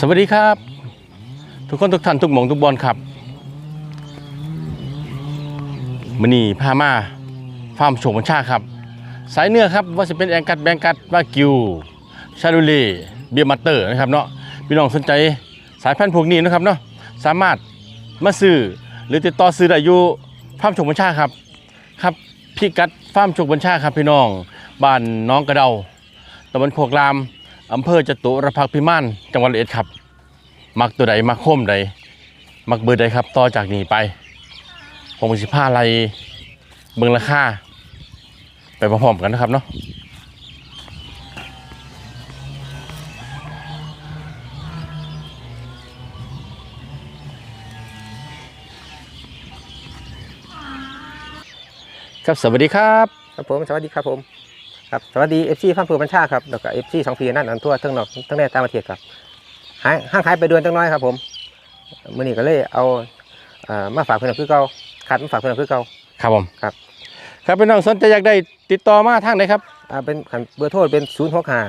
สวัสดีครับ ทุกคนทุกท่านทุกหมองทุกบอลครับมันนี่พามาฟาร์มโฉมบัญชาครับ สายเนื้อครับว่าจะเป็นแองกัดแบงกัดวากิว ชาลูเล่เบียร์มาเตอร์นะครับเนาะพี่น้องสนใจสายพันธุ์พวกนี้นะครับเนาะสามารถมาซื้อหรือติดต่อซื้อได้อยู่ฟาร์มโฉมบัญชาครับครับพี่กัดฟาร์มโฉมบัญชาครับพี่น้องบ้านน้องกระเดาตำบลโคกราม อำเภอจตุรพักษ์พิมานจังหวัดร้อยเอ็ดครับ มักตัวใดมักโคมใด มักเบอร์ใดครับ ต่อจากนี้ไปผมสิผ้าอะไรเบิ่งราคาไปพร้อมๆกันนะครับเนาะครับสวัสดีครับ ครับผม สวัสดีครับผม ครับสวัสดีเอฟซีฟังเพื่อบัญชาครับแล้วก็เอฟซีสองพีนั่นอันทั่วทั้งนอกทั้งในต่างประเทศครับหายห้างขายไปเดือนจังน้อยครับผมมื่อนี้ก็เลยเอาอ่ามาฝากเพื่อนคือเก่าขาดมาฝากเพื่อนคือเก่าครับผมครับ ครับพี่น้องสนใจอยากได้ติดต่อมาทางไหนครับอ่าเป็นขันเบอร์โทรเป็นศูนย์หกห้า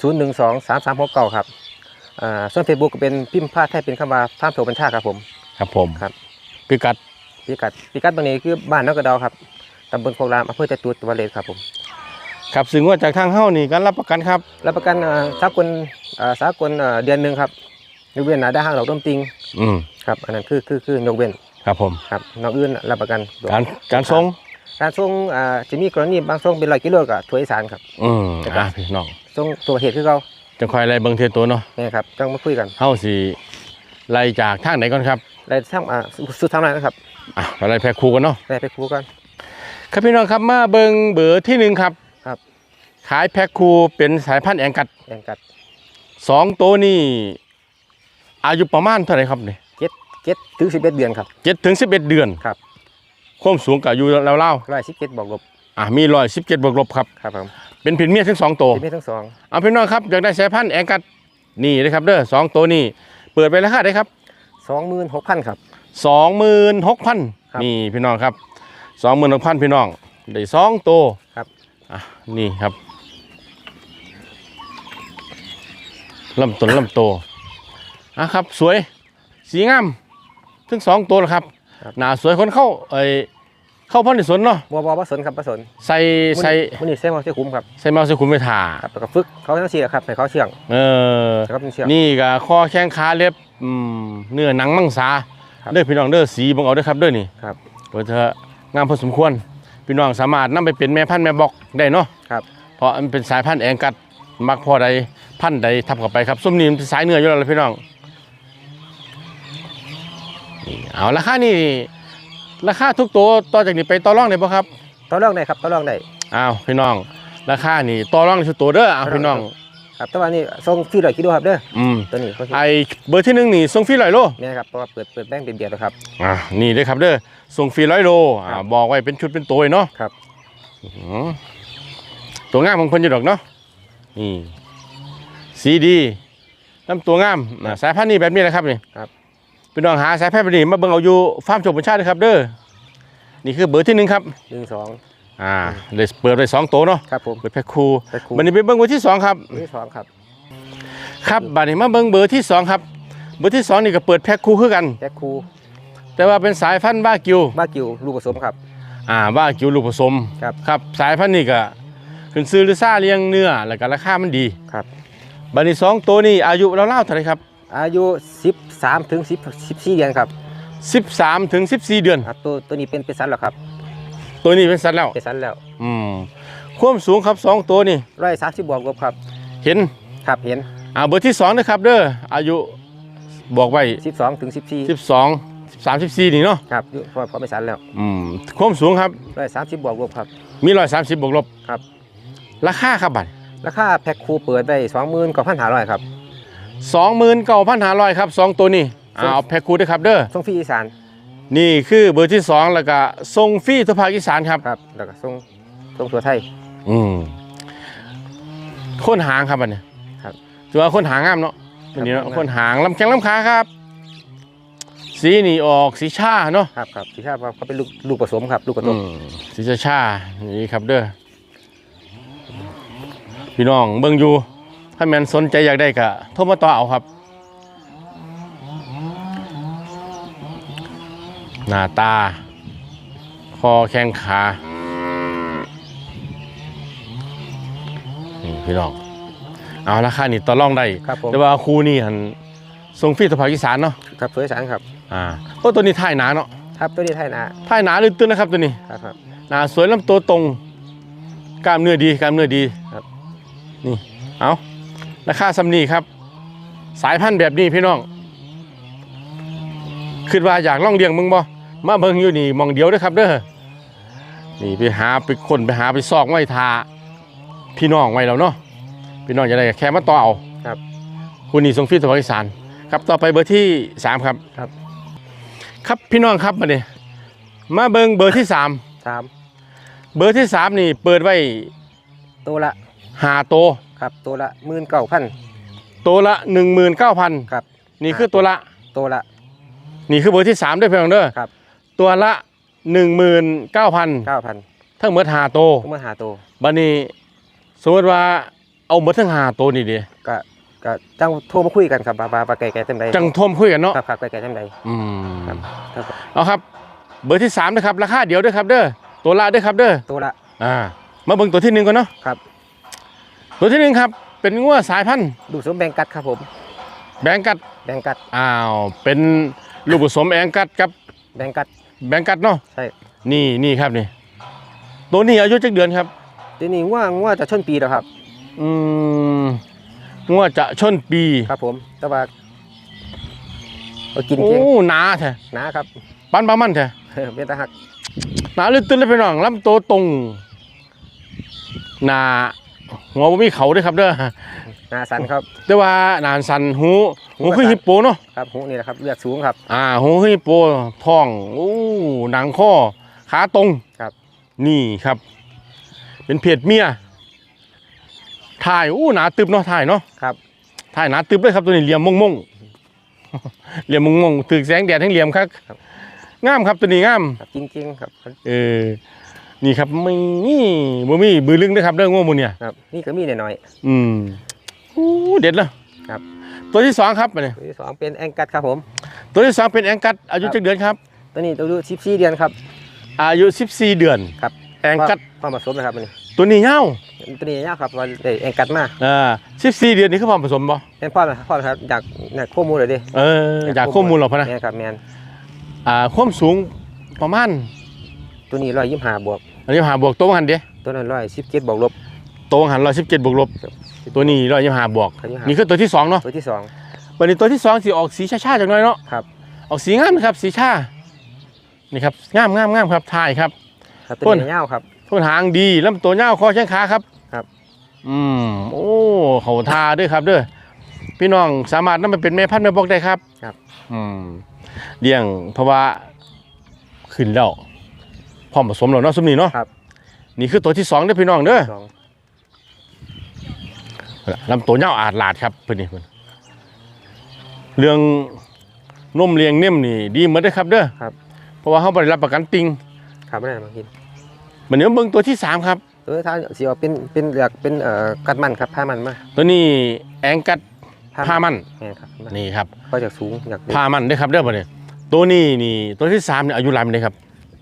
ศูนย์หนึ่งสองสามสามหกเก้าครับอ่าส่วนเฟซบุ๊กก็เป็นพิมพ์พาดไทยเป็นคำว่าฟาร์มโถบัญชาครับผม ครับผมครับพิกัดพิกัดพิกัดตรงนี้คือบ้านนอกกระดาวครับตำบลโคกรามอำเภอจตุรเลสครับผม ครับซึ่งว่าจากทางเฮ้านี่การรับประกันครับ รับประกันอ่าสากลอ่าสากลอ่าเดือนหนึ่งครับยกเว้นหนาได้ห้างดอกต้มติงอืมครับอันนั้นคือคือคือยกเว้นครับผม ครับนอกอื่นรับประกันการการส่งการส่งอ่าจะมีกรณีบางส่งเป็นร้อยกิโลกับถั่วอีสานครับ อืมครับ อะพี่น้องส่งตัวเหตุคือเขาจะคอยไล่เบิ่งเทียตัวเนาะเนี่ยครับต้องมาคุยกันเฮาสิไล่จากทางไหนก่อนครับรายทั้งอ่าสุดทำไรนนะครับอะไปไล่แพ็คคู่กันเนาะรายไปคุยกัน ครับพี่น้องครับมาเบิ่งเบอร์ที่หนึ่งครับ ขายแพ็คคู่เป็นสายพันธุ์แองกัดแองกัดสองตัวนี่อายุประมาณเท่าไหร่ครับนี่เจ็ดเจ็ดถึงสิบเอ็ดเดือนครับเจ็ดถึงสิบเอ็ดเดือนครับความสูงก็อยู่แล้วๆร้อยสิบเจ็ดบอกลบอะมีร้อยสิบเจ็ดบวกลบครับครับผมเป็นผิดเมียทั้งสองตัวที่มีทั้งสองเอาพี่น้องครับอยากได้สายพันธุ์แองกัดนี่นะครับเด้อสองตัวนี่เปิดไปราคาได้ครับสองหมื่นหกพันครับสองหมื่นหกพันครับนี่พี่น้องครับสองหมื่นหกพันพี่น้องได้สองตัวครับอะนี่ครับ ลำต้นลำโตวอะครับ สวยสีงามทั้งสองตัวนะครับ หน้าสวยคนเข้าเอ้ยเข้าพ่อในสวนเนาะบัวบัวผสนครับผสนใส่ใส่มันนี่เส้นมอเส้นคุ้มครับใส่เมาใส่คุณไปถ่าครับแล้วก็ฝึกเขาทั้งสี่ครับให้เขาเชื่องเออแล้วก็เป็นเชื่อง นี่ก็ข้อแข้งขาเล็บอืมเนื้อหนังมังสาครับเด้อพี่น้องเด้อสีบังเอาเด้อครับเด้อนี่ครับเปิดเถอะงามพอสมควร พี่น้องสามารถนำไปเป็นแม่พันธุ์แม่บอกได้เนาะครับ เพราะมันเป็นสายพันธุ์แองกัดมักพอใด พันธุ์ใดทับเข้าไปครับส้มนี่มันเป็นสายเนื้ออยู่แล้วล่ะพี่น้องนี่เอาราคานี่ราคาทุกตัวต่อจากนี้ไปต่อรองได้ป่ะครับต่อรองได้ครับต่อรองได้อ้าวพี่น้อง ราคานี่ต่อรองได้ทุกตัวเด้อเอาพี่น้องครับแต่ว่านี่ส่งฟรีร้อยกิโลครับเด้ออืมตัวนี้เขาสิไอเบอร์ที่หนึ่งนี่ส่งฟรีร้อยโลเนี่ยครับเพราะว่าเปิดเปิดแบงค์เป็นเบียร์แล้วครับอ่านี่เลยครับเด้อส่งฟรีร้อยโลอ่าครับบอกไว้เป็นชุดเป็นตัวเนาะครับอื้อหือตัวงามของเพิ่นอยู่ดอกเนาะนี่ สีดีลำตัวงามอ่าสายพันธุ์นี้แบบนี้นะครับนี่ครับพี่น้องหาสายพันธุ์แบบนี้มาเบิ่งเอาอยู่ฟาร์มโจบนชาตินะครับเด้อนี่คือเบอร์ที่หนึ่งครับหนึ่งสองอ่าเลยเปิดไปสองตัวเนาะครับผมเปิดแพ็คคูไปครูบัดนี้ไปเบิ่งเบอร์ที่สองครับที่สองครับครับบัดนี้มาเบิ่งเบอร์ที่สองครับเบอร์ที่สองนี่ก็เปิดแพ็คคูคือกัน แจ็คครูแต่ว่าเป็นสายพันธุ์บ้ากิวบ้ากิวลูกผสมครับ อ่าบ้ากิวลูกผสมครับ ครับสายพันธุ์นี่ก็ขึ้นซื้อหรือซ่าเลี้ยงเนื้อแล้วก็ราคามันดี ครับ บัดนี้สองตัวนี้อายุเล่าๆเท่าไหร่ครับอายุสิบสามถึงสิบสิบสี่เดือนครับ13ถึง14 เดือนครับตัวตัวนี้เป็นเป็นสันแล้วครับตัวนี้เป็นสัตว์แล้วเป็นสันแล้วอืมความสูงครับสองตัวนี่ร้อยสามสิบบวกลบครับเห็นครับเห็น อ่าเบอร์ที่สองนะครับเด้ออายุบอกไว้สิบสองถึงสิบสี่12 13 14นี่เนาะครับอยู่พอพอเป็นสันแล้วอืมความสูงครับร้อยสามสิบบวกลบครับ มี130บวกลบครับ ราคาครับบัด ราคาแพ็คครูเปิดได้สองหมื่นกว่าพันห้าร้อยครับ29,500ครับสองตัวนี้อ่าเอาแพ็คคูด้วยครับเด้อส่งฟรีอีสานนี่คือเบอร์ที่สองแล้วก็ส่งฟรีทั่วภาคอีสานครับครับแล้วก็ส่งส่งตัวไทย อืมค้นหางครับอันเนี้ยครับถือว่าค้นหางงามเนาะอันนี้เนาะครับค้นหางลำแข้งลำขาครับ สีนี่ออกสีชาเนาะครับครับที่ทราบว่าเขาเป็นลูกลูกผสมครับ ลูกกระอืตุกมสีชาชานี่ครับเด้อ พี่น้องเบิ่งอยู่ ถ้าแมนสนใจอยากได้กะโทรมาต่อเอาครับ หน้าตา คอแข้งขาพี่น้อง เอาราคานี่ต่อรองได้ ครับผม แต่ว่าครูนี่หันทรงฟรีสภาคอีสานเนาะ ครับเสวยสังครับอ่าโอ้ตัวนี้ท่ายหนาเนาะครับตัวนี้ท่ายนาท่ายหนาลึกตื้นนะครับตัวนี้ ครับครับ หนาสวยลำตัวตรง กล้ามเนื้อดี กล้ามเนื้อดีครับ นี่ เอาราคาสำนีครับ สายพันธุ์แบบนี้พี่น้องคิดว่าอยากล่องเลี้ยงมึงบ่มาเบิ่งอยู่นี่หมองเดียวเด้อครับเด้อนี่ไปหาไปคนไปหาไปซอกไว้ทาพี่น้องไว้แล้วเนาะพี่น้องจะได้แค่มาต่อเอาครับ คุณนี่ทรงฟิตสวัสดิสารครับต่อไปเบอร์ที่สามครับครับ ครับพี่น้องครับมาเนี่ยมาเบิ่งเบอร์ที่สามสามเบอร์ที่สามนี่เปิดไว้ตัวละ หาโตวครับตัวละหมื่นเก้าพัน ตัวละหนึ่งหมื่นเก้าพันครับ นี่คือตัวละ ตัวละ นี่คือเบอร์ที่สามด้วยเพียงเด้อครับ ตัวละหนึ่งหมื่นเก้าพันเก้าพันทั้งหมดหาโตวเมื่อหาตัวบัดนี้สมมติว่าเอาหมดทั้งหาโตวนี่เดีก็ก็จังโทรมาคุยกันครับบาบาบาไก่ไก่เต็มใดจังทมคุยกันเนาะครับครับไก่ไก่เต็มใด อืมครับ ครับเอาครับ เบอร์ที่สามนะครับราคาเดียวเด้วยครับเด้อตัวละเด้วยครับเด้อตัวละ อ่ามาเบิ่งตัวที่หนึ่งก่อนเนาะครับ ตัวที่หนึ่งครับ เป็นงัวสายพันธุ์ดูสมแบงกัดครับผม แบงกัดแบงกัดอ้าวเป็นลูกผสมแองกัดกับแบงกัดแบงกัดเนาะใช่นี่นี่ครับนี่ตัวนี้อายุจักเดือนครับทีนี้ว่าว่าจะชนปีแล้วครับ อืมงัวจะชนปีครับผมแต่ว่าเอากินโอ้เพียงหนาแท้หนะครับ ปันปามันแท้เป็นตาหักหนาลึกตื้นเลยพี่น้องลำตัวตรงหนา หัวบ่มีเขาด้วยครับเด้อหนาสันครับ แต่ว่าหนานสันหูหูหูกระคือสัน ฮิปโปเนาะครับหูนี่แหละครับเลือดสูงครับ อ่าหูคือฮิปโปท้องโอ้หนังข้อขาตรงครับ นี่ครับ เป็นเพศเมียถ่ายอู้หนาตึบเนาะถ่ายเนาะ ครับ ถ่ายหนาตึบเลยครับตัวนี้เหลี่ยมมงมงเหลี่ยมมงมงถึกแสงแดดทั้งเหลี่ยมครับครับ งามครับตัวนี้งาม ครับจริงๆครับ เออ นี่ครับไม่นี่บ่มีบือลึงนะครับเด้อง่วงมูเนี่ยครับนี่ก็มีหน่อย อืมอู้เด็ดเลยครับ ตัวที่สองครับอันนี้ๆตัวที่สองเป็นแองกัดครับผม ตัวที่สองเป็นแองกัดอายุครับจักเดือนครับ ตัวนี้ตัวดูสิบสี่เดือนครับ อายุ14เดือนครับแองกัดความผสมนะครับอันนี้ตัวนี้เงาตัวนี้ยากครับว่าได้แองกัดมาอ่า14เดือนนี่คือความผสมบ่เป็นพ่อพ่อครับอยากอยากข้อมูลเลยดิเอออยากข้อมูลเหรอพะนะแมนครับแมนอ่าความสูงประมาณตัวนี้ร้อยยี่สิบห้าบวก อันนี้หาบวกตัวหันเด้ตัวนั้นร้อยสิบเจ็ดบวกลบตัวหัน117บวกลบครับตัวนี้125บวก 125 นี่คือตัวที่สองเนาะ ตัวที่สอง วันนี้ตัวที่สองสิออกสีชาๆจังหน่อยเนาะครับ ออกสีงามนะครับสีชา นี่ครับงามงามงามครับถ่ายครับ ครับพ่ตัวนนี้ยาวครับ ต้นหางดีลำตัวยาวคอแข้งขาครับครับ อืมโอ้เขาทาด้วยครับเด้อพี่น้องสามารถนำไปเป็นแม่พันธุ์แม่บอกได้ครับครับอืมเลี้ยงเพราะว่าขึ้นแล้ว พร้อมผสมแล้วเนาะสมนี้เนาะครับ นี่คือตัวที่สองเด้อพี่น้องเด้อสองลำตัวยาวอาดลาดครับเพื่อนนี่เพิ่นเรื่องนมเลี้ยงเนี่ยมนี่ดีเหมือนได้อครับเด้อครับ เพราะว่าเขาบริรับประกันติงครับไม่ได้มากินมันนี้มาเบิ่งตัวที่สามครับตัวท้ายสีออกเป็นเป็นเหลือกเป็นเอ่อกัดมันครับผ้ามันมาตัวนี้แองกัดผ้ามันแม่นครับนี่ครับก็จากสูงอยากผ้ามันเด้อครับเด้อบ่เนี่ยตัวนี้นี่ตัวที่สามเนี่ยอายุหลายปีเลยครับ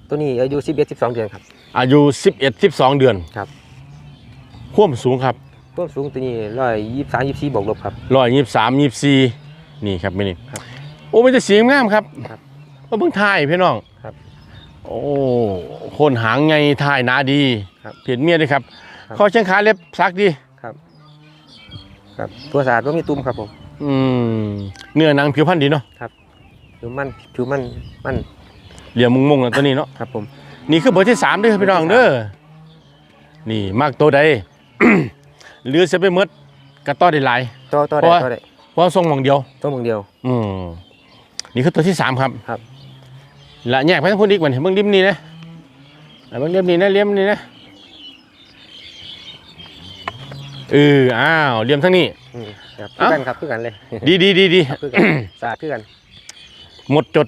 ตัวนี้อายุสิบเอ็ดสิบสองเดือนครับ อายุ11 12 เดือนครับ ความสูงครับต้นสูงตัวนี้ร้อยยี่สิบสามยี่สิบสี่บวกลบครับ123 24นี่ครับไม่นี่ครับโอ้มันจะสีงามครับครับมาเบิ่งถ่ายพี่น้องครับ โอ้คนหางไงถ่ายหนาดีครับเพียนเมียเลยครับครับ ข้อเชียงขาเล็บซักดี ครับ ครับตัวสะอาดว่ามีตุ้มครับผม อืมเนื้อหนังผิวพรรณดีเนาะ ผิวมันผิวมันมัน เหลี่ยมมุงๆนะตัวนี้เนาะครับผมนี่คือเบอร์ที่สามเด้อพี่น้องเด้อนี่มากตัวใด หรือจะไปหมดกระต้อได้หลายตัวตัวเพได้ราะว่าตัวได้เพราะว่าทรงหมองเดียวตัวมึงเดียว อืมนี่คือตัวที่สามครับครับละแยกไปทั้งพูดอีกเหมือนเบิ่งริมนี้นะเอาเบิ่งริมนี้นะเลียมนี้นะเอออ้าวเลียมทั้งนี้อืมครับเอ้าคือกันครับคือกันเลย ดีดีดีดีครับคือกันสะอาดคือกัน หมดจด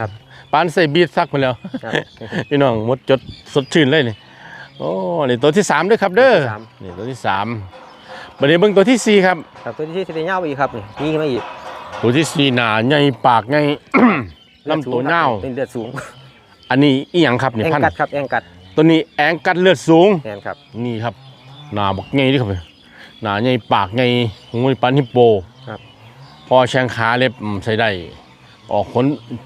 ครับ ปานใส่บีดซักไปแล้วครับ พี่น้องหมดจดสดชื่นเลยนี่โอ้นี่ตัวที่สามด้วยครับเด้อตัวที่สาม นี่ตัวที่สามบัดนี้เบิ่งตัวที่สี่ครับ ครับตัวที่ที่จะเงาไปอีกครับนี่นี่ขึ้นมาอีกตัวที่สี่หนาใหญ่ปากใหญ่เลือดลำตัวเน่าเป็นเลือดสูงอันนี้อีหยังครับนี่แองพันกัดครับแองกัดตัวนี้แองกัดเลือดสูงแมนครับนี่ครับหนาบักไงนี่ครับหนาใหญ่ปากไงหูยปันฮิปโปครับ พอแชงขาเล็บอืมใส่ได้ ออกขน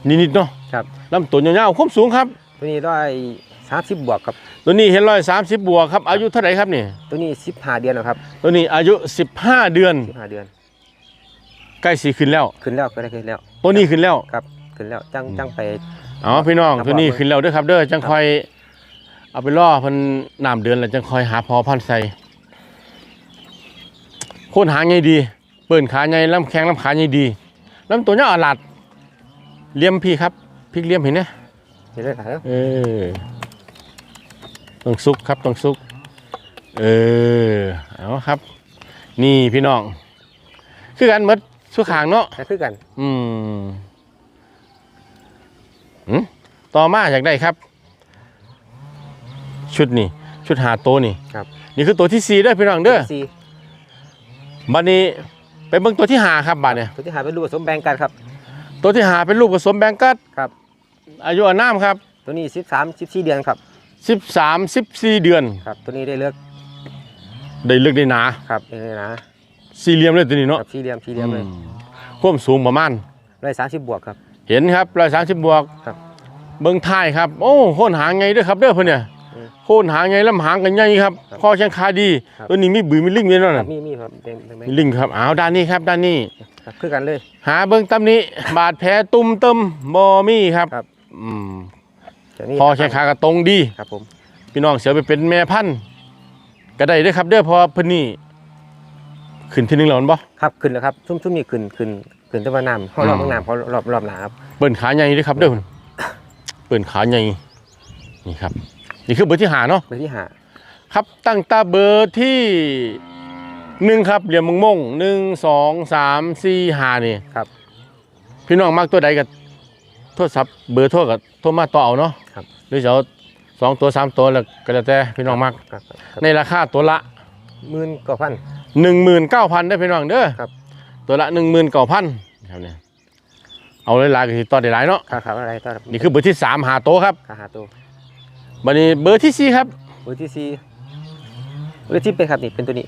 นิดๆเนาะครับลำตัวยาวๆความสูงครับ ตัวนี้ได้สามสิบบวกครับ ตัวนี้เห็นร้อยสามสิบบวกครับ อายุเท่าไหร่ครับนี่ ตัวนี้สิบห้าเดือนแล้วครับ ตัวนี้อายุ15เดือนสิบห้าเดือน ใกล้สีขึ้นแล้ว ขึ้นแล้วก็ได้ขึ้นแล้ว ตัวนี้ขึ้นแล้ว ครับ ขึ้นแล้วจังจังไป อ๋อพี่น้องครับตัวนี้ผมขึ้นแล้วเด้อครับ เด้อจังคอย เอาไปล่อเพันน้ำเดือนแล้วจังคอยหาพอพันธุ์ใส่โคนหางไงดี เปิ่นขาไงลำแข้งลำขาไงดีลำตัวเนี้ยอาลัด เลี่ยมพี่ครับพริกเลี่ยมเห็นไหมเห็นเลยครับเออต้องซุกครับต้องซุก เออเอาครับ นี่พี่น้อง คือกันหมดสุขางเนาะแต่คือกัน อืมอืมต่อมาอยากได้ครับ ชุดนี่ชุดหาโตวนี่ครับ นี่คือตัวที่สี่เด้อพี่น้องเด้อสี่บัดนี้ไปเบิ่งตัวที่หาครับบัดเนี่ยตัวที่หาเป็นรูปผสมแบ่งกันครับ ตัวที่หาเป็นลูกผสมแบงกัสครับ อายุอานามครับ ตัวนี้สิบสามสิบสี่เดือนครับสิบสามสิบสี่เดือน ครับ ตัวนี้ได้เลือกได้เลือกได้หนาครับเองเลยนะสี่เหลี่ยมเลยตัวนี้คเนาะรับสี่เหลี่ยมสี่เหลี่ยมเลยอืมความสูงประมาณร้อยสามสิบบวกครับ เห็นครับร้อยสามสิบบวกครับเบิ้งท้ายครับ โอ้โคนหางไงเด้วยครับเด้อเพื่อนเนี่ยอืมโคนหางไงลำหางกันใหญ่ครับครับข้อแข้งขาดีครับ ตัวนี้มีบือมีลิงอยู่นั่นครัน่ะบมีมีครับเป็นเป็นมีลิงครับอ้าวด้านนี้ครับด้านนี้ ครับคือกันเลย หาเบิ้งตำนี้ บาดแผลตุ่มเติมบอมี่ครับครับ อืมตัวนี้พอแข้งขากระตรงดี ครับผม พี่น้องเสียไปเป็นแม่พันธุ์ก็ได้เด้อครับเด้อเพอเพิ่นนี่ขึ้นที่หนึงแล้วแม่นบ่ ครับขึ้นแล้วครับซุ่มซุ่มนี่ขึ้นขึ้นขึ้นแต่ว่าน้ำเขารอบอืม ข้างน้ำเขารอบรอบหนาครับเปิ้นขาใหญ่เด้อครับเด้อเพิ่นเปิ้นขาใหญ่นี่ครับ นี่คือเบอร์ที่หาเนาะเบอร์ที่หาครับตั้งแตาเบอร์ที่ หนึ่งครับเหลี่ยมมงมงหนึ่งสองสามสี่ห้านี่ครับ พี่น้องมากตัวใดกับโทรศัพท์เบอร์โทรกับโทรมาต่อเอาเนาะครับ หรือจะเอาสองตัวสามตัวแล้วก็แล้วแต่พี่น้องมากครับในราคาตัวละหมื่นกว่าพันหนึ่งหมื่นเก้าพันได้อพี่น้องเด้อครับ ตัวละหนึ่งหมื่นเก้าพันครับเนี่ยเอาหลายๆก็สิต่อได้หลายเนาะค่าขาวอะไรต่อครับนี่คือเบอร์ที่สามหาโตวครับค่าหาตัวบัดนี้เบอร์ที่สี่ครับเบอร์ที่สี่เบอร์ที่เป็นครับนี่เป็นตัวนี้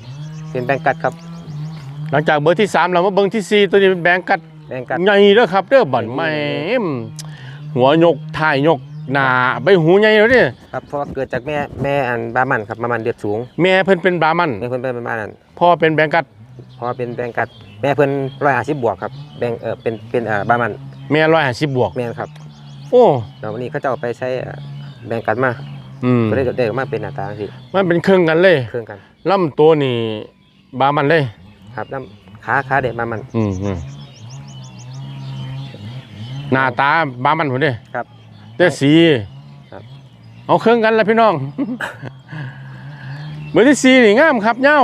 เป็นแบงกัดครับหลังจากเบอร์ที่สามเรามาเบอร์ที่สี่ตัวนี้เป็นแบงก์กัดแบงกัดใหญ่เด้อครับเด้อบัดแม่มหัวยกถ่ายยกหน้าใบหูใหญ่แล้วเนี่ยครับเพราะว่าเกิดจากแม่แม่อันบามันครับบามันเดือดสูง แม่เพิ่นเป็นบราหมันแม่เพิ่นเป็นบามันพ่อเป็นแบงกัดพอเป็นแบงกัด แม่เพิ่นร้อยห้าสิบบวกครับแบงเออเป็นเป็นเอ่อบามันแม่ร้อยห้าสิบบวกแม่นครับ โอ้แล้ววันนี้เขาจะเอาไปใช้เอ่อแบงกัดมาอืมก็ได้ได้ออกมาเป็นหน้าตาสิมันเป็นเครื่องกันเลยเครื่องกันลำตัวนี่ บราหมันเลย ครับแล้วขาขาเด็กบามัน อืมอืมหน้าตาบราหมันหมดเด้ครับแต่สีครับ เอาเครื่องกันแล้วพี่น้อง เบอร์ที่สี่นี่งามครับเงา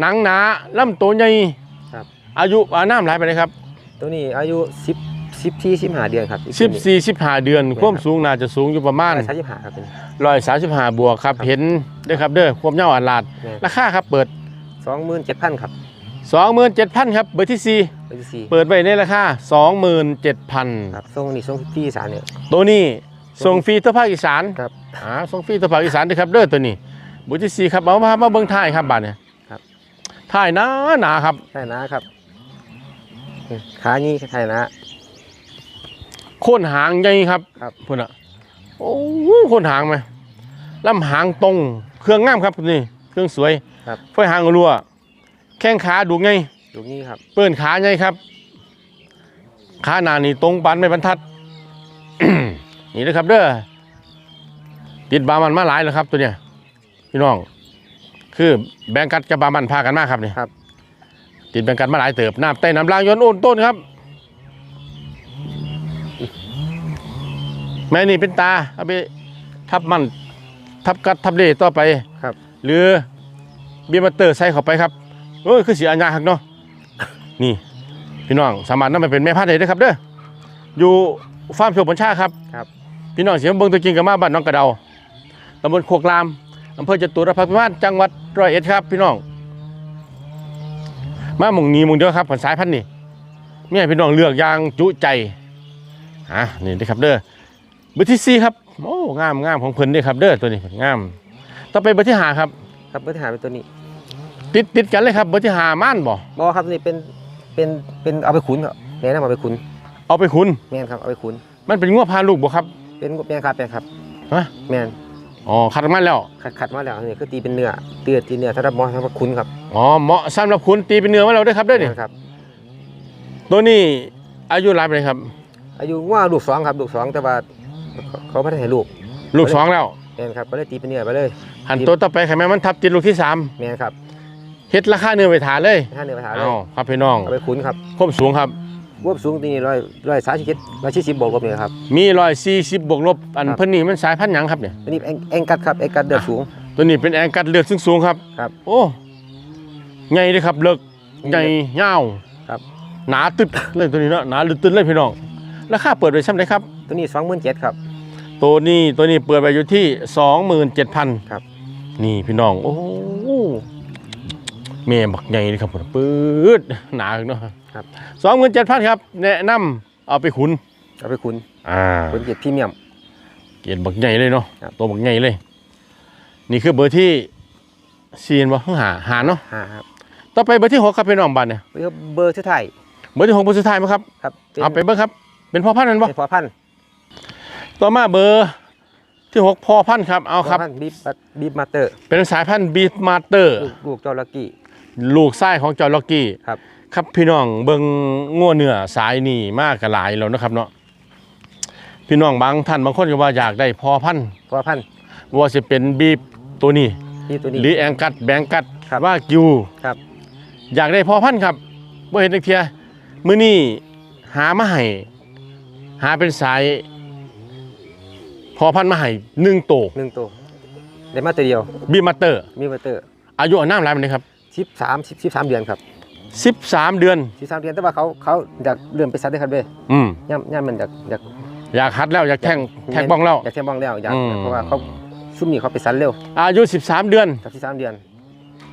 หนังหนาลำตัวใหญ่ครับอายุอาน้ำหลายไปเลยครับ ตัวนี้อายุสิบสิบที่สิบห้าเดือนครับสิบสี่สิบห้าเดือนครับความสูงน่าจะสูงอยู่ประมาณร้อยสามสิบห้าครับเป็นร้อยสามสิบห้าบวกครับครับเห็นเด้อครับเด้อความยาวอันลาดแม่ราคาครับเปิด สองหมื่นเจ็ดพันครับสองหมื่นเจ็ดพันครับเบอร์ที่สี่ เบอร์ที่สี่เปิดไว้ในราคาสองหมื่นเจ็ดพันครับส่งนี่ส่งที่สามเนี่ย ตัวนี้ส่งฟรีทั่วภาคอีสานครับอ่าส่งฟรีทั่วภาคอีสานเด้อครับเด้อตัวนี้เบอร์ที่สี่ครับเอามามาเบิ้งท้ายครับบาทเนี่ยครับท้ายหนาหนาครับใช่นะครับอืมขานี่ใช่นะ โค่นหางใหญ่ครับครับ พุ่นอะโอ้โหโค่นหางไหมลำหางตรง เครื่องงามครับนี่ เครื่องสวย ครับ ไฟหางรัว แข้งขาดูไงดูนี่ครับ เปิ้นขาไงครับ ขาหนานี่ตรงปันไม่บรรทัด นี่นะครับเด้อ ติดบามันมาหลายแล้วครับ ตัวเนี้ยพี่น้อง คือแบงกัดกับบามันพากันมาครับนี่ครับ ติดแบงกัดมาหลายเติบน้ำใต้น้ำลางย้อนโอนต้นครับ แม่นี่เป็นตาเอาไปทับมันทับกัดทับเลต่อไปครับ หรือเบียร์มาเตอร์ใส่เข้าไปครับเอ้ยคือเสียอัญญาหักเนาะนี่พี่น้องสามารถนำไปเป็นแม่พันธุ์ได้เด้อครับเด้ออยู่ฟาร์มโชว์บัญชาครับครับพี่น้องเสียงเบิ่งตัวจริงกับมาบ้านน้องกระเดาตำบลโคกรามอำเภอจตุรพักษ์พิมานจังหวัดร้อยเอ็ดครับ พี่น้องมาหมองนี้หมองเดียวครับผลสายพันธุ์นี่เนี่ยพี่น้องเลือกอย่างจุใจอะนี่นะครับเด้อเบอร์ที่สี่ครับโอ้งามงามของเพิ่นเด้อครับเด้อตัวนี้งาม ต่อไปเบอร์ที่ห้าครับ ครับเบอร์ที่หาเป็นตัวนี้ ติดติดกันเลยครับเบอร์ที่ห้าม่านบ่บอครับตัวนี้เป็นเป็นเป็นเอาไปขุนครับแม่นำเอาไปขุนเอาไปคุณ แม่นครับเอาไปขุนมันเป็นงัวพาลูกบ่ครับเป็นแม่นครับแม่นครับฮะแม่นอ๋อคัดออกมาแล้วขัดขัดมาแล้วนี่คือตีเป็นเนื้อเตือตีเนื้อสำหรับหมอสำหรับขุนครับอ๋อเหมาะสำหรับคุณตีเป็นเนื้อมาแล้วเด้อครับเด้อนี่แม่นครับ ตัวนี้อายุหลายไปเลยครับ อายุว่าลูกสองครับลูกสองแต่ว่าเขาเขาไม่ได้ให้ลูกลูกสองแล้วแม่นครับก็เลยตีเป็นเนื้อไปเลยหันตัวต่อไปไข่แม่มันทับติดลูกที่สามแม่นครับ เฮ็ดราคาเนื้อไปถาเลยถ้าเนื้อไปหาเลยเอาครับพี่น้องเอาไปขุนครับควบสูงครับรวบสูงตีนี่ร้อยร้อยสามสิบเจ็ดร้อยสี่สิบบวกลบเนี่ยครับมีรอยสี่สิบบวกลบอันครับเพิ่นนี่มันสายพันธุ์หยังครับเนี่ยอันนี้เอ็งเอ็งกัดครับเอ็งกัดเดือดสูง ตัวนี้เป็นแองกัดเลือดซึ่งสูงครับครับโอ้ใหญ่เลยครับเลิกใหญ่ยาวครับหนาตึดเลยตัวนี้เนาะหนาลึกตึดเลยพี่น้องราคาเปิดไว้ซ้ำได้ครับ ตัวนี้สองหมื่นเจ็ดครับตัวนี้ตัวนี้เปิดไปอยู่ที่สองหมื่นเจ็ดพันครับ นี่พี่น้องโอ้โห เมย์บักใหญ่เลยครับผมปื๊ดหนาเนาะครับ สองหมื่นเจ็ดพันครับ แนะนำเอาไปขุนเอาไปขุนอ่าขุนเจ็ดพรีเมียม เกียรติบักใหญ่เลยเนาะครับตัวบักใหญ่เลย นี่คือเบอร์ที่ซีนบ่ข้างหาหาเนาะห้าครับต่อไปเบอร์ที่หกครับพี่น้องบ้านเนี่ยเบอร์เบอร์สุดท้ายเบอร์ที่หกเบอร์สุดท้ายไหมครับครับเอาไปเบิ้งครับ เป็นพ่อพันธุ์นั่นบ่เป็นพอพันธุ์ต่อมาเบอร์ที่หกพ่อพันธุ์ครับเอาครับพอพันธุ์บีบบีบมาสเตอร์เป็นสายพันธุ์บีมาเตอร์ลูกลูกเจ้าลักกี้ ลูกไส้ของจอร์ล็อกกี้ครับ ครับพี่น้องเบิงงัวเนื้อสายนี่มากกหลายแล้วนะครับเนาะพี่น้องบางท่านบางคนก็ว่าอยากได้พอพันธุ์พอพันธุ์ว่าจะเป็นบีบตัวนี้นี่ตัวนี้ หรือแองกัดแบงกัดครับ ว่ากิวครับ อยากได้พอพันธุ์ครับบ่เห็นจักเทียมื้อนี้หามาให้หาเป็นสาย พอพันธุ์มาให้หนึ่งโตวหนึ่งตัวได้มาตัวเดียว บีมาเตอร์ มีมาสเตอร์อายุอานามหลายปานใดครับ สิบสามสิบสิบสามเดือนครับ13 เดือน สิบสามเดือนแต่ว่าเขาเขาอยากเลื่อนไปซัดได้ครับเด้อืมย่ำย่ำมันอยากอยากอยากฮัดแล้วอยากแทงแทงบ้องแล้ว อยากแทงบ้องแล้วอยากอืม เพราะว่าเขาซุ่มนี่เขาไปซัดเร็วอายุ 13 เดือนจากสิบสามเดือน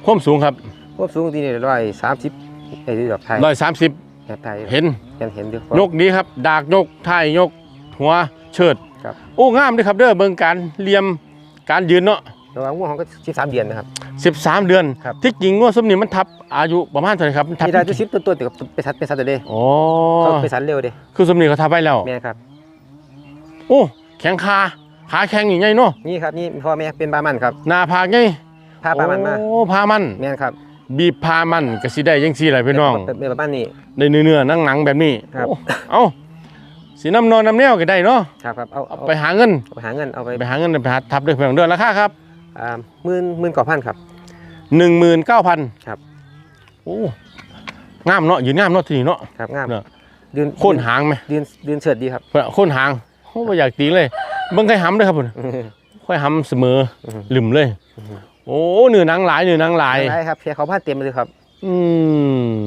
ความสูงครับควบสูงทีนี่ร้อยสามสิบไอ้ที่ดอกไทย130 แบบไทยเห็นเห็นเห็นดูยกนี้ครับ ดากยกท้ายยก หัวเชิดครับ โอ้งามเด้วยครับเด้อเบิ่งการเหลี่ยมการยืนเนาะระหว่างง่วงของก็สิบสามเดือนนะครับ 13 เดือน ครับ ที่จริงงวดสมนี่มันทับอายุประมาณเท่าไหร่ครับมันทับมีได้ทุกสิบต้นต้นๆแต่ก็ไปซัดไปซัดเด้โอ้เขาไปซัดเร็วเด้คือสมนี่เขาทับไว้แล้ว แม่ครับ โอ้แข็งขาขาแข็งอย่างไงเนาะนี่ครับนี่พ่อแม่เป็นบามันครับหน้าผากไงพาบามันมาโอ้พามัน แม่นครับบีบพามันก็สิได้จังซี่แหละพี่น้องเป็นเป็นบามันนี่ ได้เนื้อๆหนังๆแบบนี้ครับ โอ้เอ้าสีน้ำนอนน้ำแนวก็ได้เนาะครับครับเอาเอาเอาไปหาเงิน เอาไปหาเงินเอาไปไปหาเงินไปหาทับด้วยเพียงเดือนราคาครับอ่าหมื่นหมื่นกว่าพันครับ หนึ่งหมื่นเก้าพันครับ โอ้งามเนาะยืนงามเนาะทีนี้เนาะครับงามเนี่ยดืนโค่นหางไหมดืนดืนเฉิดดีครับเพื่อโค่นหางโอ้ไม่อยากตีเลยเบิ่งใครหำด้วยครับผมค่อยหำเสมออือฮึลืมเลย โอ้เนื้อหนังหลายเนื้อหนังหลายได้ครับเพียเขาผ้าเต็มเลยครับ อื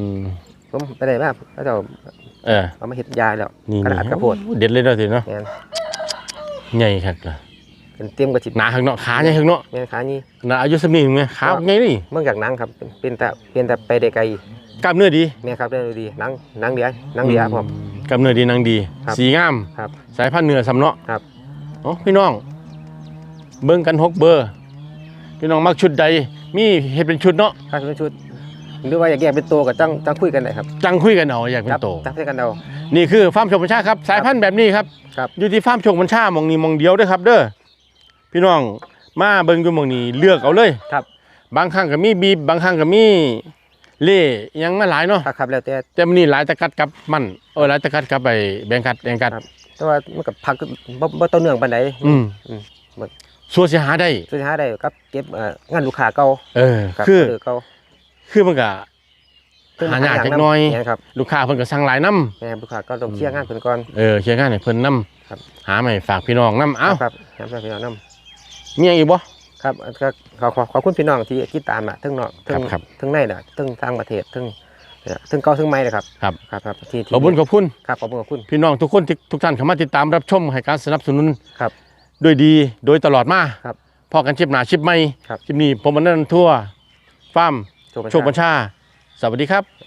มผมไปได้มากแล้วเจ้าเออเอามาเห็ดยาแล้วนี่กระดาษกระโพดโอ้เด็ดเลยเนาะทีเนาะแม่นใหญ่ครับล่ะ เป็นเต็มกระจิบหนาข้างเนาะขาใหญ่ข้างเนาะแม่นขานี่หนาอายุสำนีไงขาใหญ่นี่เมื่อจากหนังครับเป็นเป็นแต่เป็นแต่ไปได้ไกลกล้ามเนื้อดีแม่นครับได้ดีหนังหนังเหลือหนังเหลือผมกำเนิดดีนางดี ครับสีงาม ครับสายพันธุ์เนื้อสำเนาะครับโอ้พี่น้อง เบิ่งกันหกเบอร์ พี่น้องมักชุดใด มีเห็ดเป็นชุดเนาะครับเป็นชุด หรือว่าอยากแยกเป็นตัวกับจังจังคุยกันได้ครับจังคุยกันเอาอยากเป็นโต จับให้กันเอา นี่คือฟาร์มโชคบัญชาครับสายพันธุ์แบบนี้ครับ ครับ อยู่ที่ฟาร์มโชคบัญชามองนี้มองเดียวเด้วยครับ เด้อ พี่น้องมาเบิ่งอยู่มองนี้เลือกเอาเลยครับ บางครั้งก็มีบีบบางครั้งก็มีเล่อิหยังมาหลายเนาะครับครับแล้วแต่แต่มันนี่หลายตะกัดกับมันเออหลายตะกัดกับไปแบงกัดแบงกัดครับแต่ว่ามันกับผักบ่บ่ต้นเนื่องปานใดอืมอืมหมดส่วนเสียหาได้ สุดท้ายได้ครับเก็บเอ่องานลูกค้าเก่าเออครับคือเเก่าคือมันก็เพิ่นหายากมจักหน่อย แม่นครับลูกค้าเพิ่นก็สั่งหลายน้แม่นลูกค้าก็ต้องเคลียร์งานเพิ่นก่อนำเออเคลียร์งานให้เพิ่นน้ครับำหาใหม่ฝากพี่น้องน้ำเอ้า ครับครับครับพี่น้องนํ มีอย่างอีกบ่ครับก็ขอขอขอบคุณพี่น้องที่ติดตามอะทั้งนอกทั้งครับครับ ทั้งในน่ะทั้งต่างประเทศทั้งเนี่ยทั้งเก่าทั้งใหม่นะครับครับครับครับที่ที่ขอบคุณขอบคุณครับขอบคุณขอบคุณ พี่น้องทุกคนที่ทุกท่านเข้ามาติดตามรับชมให้การสนับสนุนครับด้วยดีโดยตลอดมาครับพอกันชิปหนาชิปใหม่ครับ ชิปนี้ผมมันนั่นทั่วฟาร์มโชคบัญโชคบัญชา สวัสดีครับ